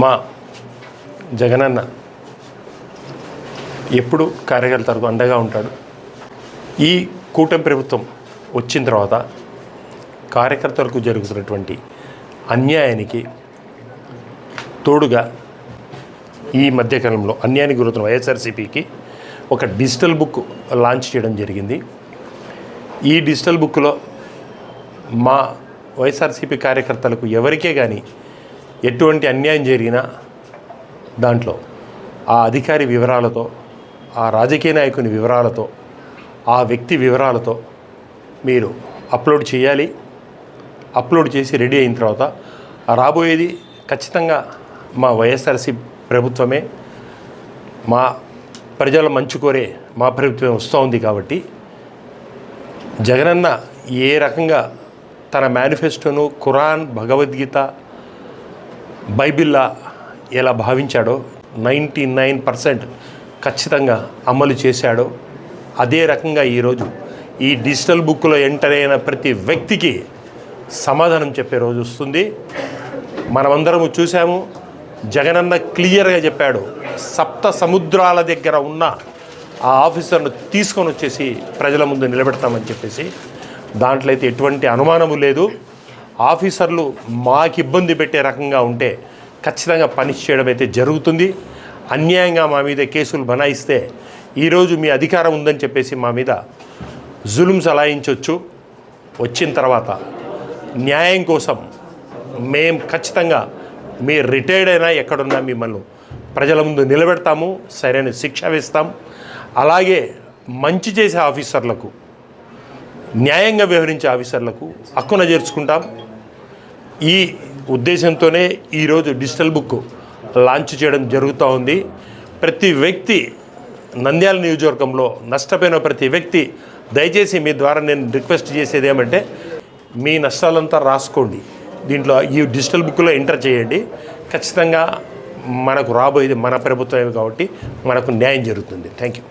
మా జగనన్న ఎప్పుడు కార్యకర్తలకు అండగా ఉంటాడు. ఈ కూటమి ప్రభుత్వం వచ్చిన తర్వాత కార్యకర్తలకు జరుగుతున్నటువంటి అన్యాయానికి తోడుగా ఈ మధ్యకాలంలో అన్యాయానికి గురవుతున్న వైఎస్ఆర్సీపీకి ఒక డిజిటల్ బుక్ లాంచ్ చేయడం జరిగింది. ఈ డిజిటల్ బుక్లో మా వైఎస్ఆర్సీపీ కార్యకర్తలకు ఎవరికే కానీ ఎటువంటి అన్యాయం జరిగినా దాంట్లో ఆ అధికారి వివరాలతో ఆ రాజకీయ నాయకుని వివరాలతో ఆ వ్యక్తి వివరాలతో మీరు అప్లోడ్ చేయాలి. అప్లోడ్ చేసి రెడీ అయిన తర్వాత రాబోయేది ఖచ్చితంగా మా వైఎస్ఆర్సీ ప్రభుత్వమే. మా ప్రజల మంచు కోరే మా ప్రభుత్వం వస్తూ ఉంది కాబట్టి జగనన్న ఏ రకంగా తన మేనిఫెస్టోను ఖురాన్ భగవద్గీత బైబిల్లా ఎలా భావించాడో నైంటీ నైన్ పర్సెంట్ ఖచ్చితంగా అమలు చేశాడో అదే రకంగా ఈరోజు ఈ డిజిటల్ బుక్లో ఎంటర్ అయిన ప్రతి వ్యక్తికి సమాధానం చెప్పే రోజు వస్తుంది. మనమందరము చూసాము జగనన్న క్లియర్గా చెప్పాడు సప్త సముద్రాల దగ్గర ఉన్న ఆ ఆఫీసర్ను తీసుకొని వచ్చేసి ప్రజల ముందు నిలబెడతామని చెప్పేసి. దాంట్లో అయితే ఎటువంటి అనుమానము లేదు. ఆఫీసర్లు మాకు ఇబ్బంది పెట్టే రకంగా ఉంటే ఖచ్చితంగా పనిష్ చేయడం అయితే జరుగుతుంది. అన్యాయంగా మా మీద కేసులు బనాయిస్తే ఈరోజు మీ అధికారం ఉందని చెప్పేసి మా మీద జులుం సలాయించవచ్చు వచ్చిన తర్వాత న్యాయం కోసం మేం ఖచ్చితంగా మీరు రిటైర్డ్ అయినా ఎక్కడున్నా మిమ్మల్ని ప్రజల ముందు నిలబెడతాము సరైన శిక్ష వేస్తాం. అలాగే మంచి చేసే ఆఫీసర్లకు న్యాయంగా వ్యవహరించే ఆఫీసర్లకు హక్కున చేర్చుకుంటాం. ఈ ఉద్దేశంతోనే ఈరోజు డిజిటల్ బుక్ లాంచ్ చేయడం జరుగుతూ ఉంది. ప్రతి వ్యక్తి నంద్యాల నియోజకవర్గంలో నష్టపోయిన ప్రతి వ్యక్తి దయచేసి మీ ద్వారా నేను రిక్వెస్ట్ చేసేది ఏమంటే మీ నష్టాలంతా రాసుకోండి. దీంట్లో ఈ డిజిటల్ బుక్లో ఎంటర్ చేయండి. ఖచ్చితంగా మనకు రాబోయేది మన ప్రభుత్వమే కాబట్టి మనకు న్యాయం జరుగుతుంది. Thank you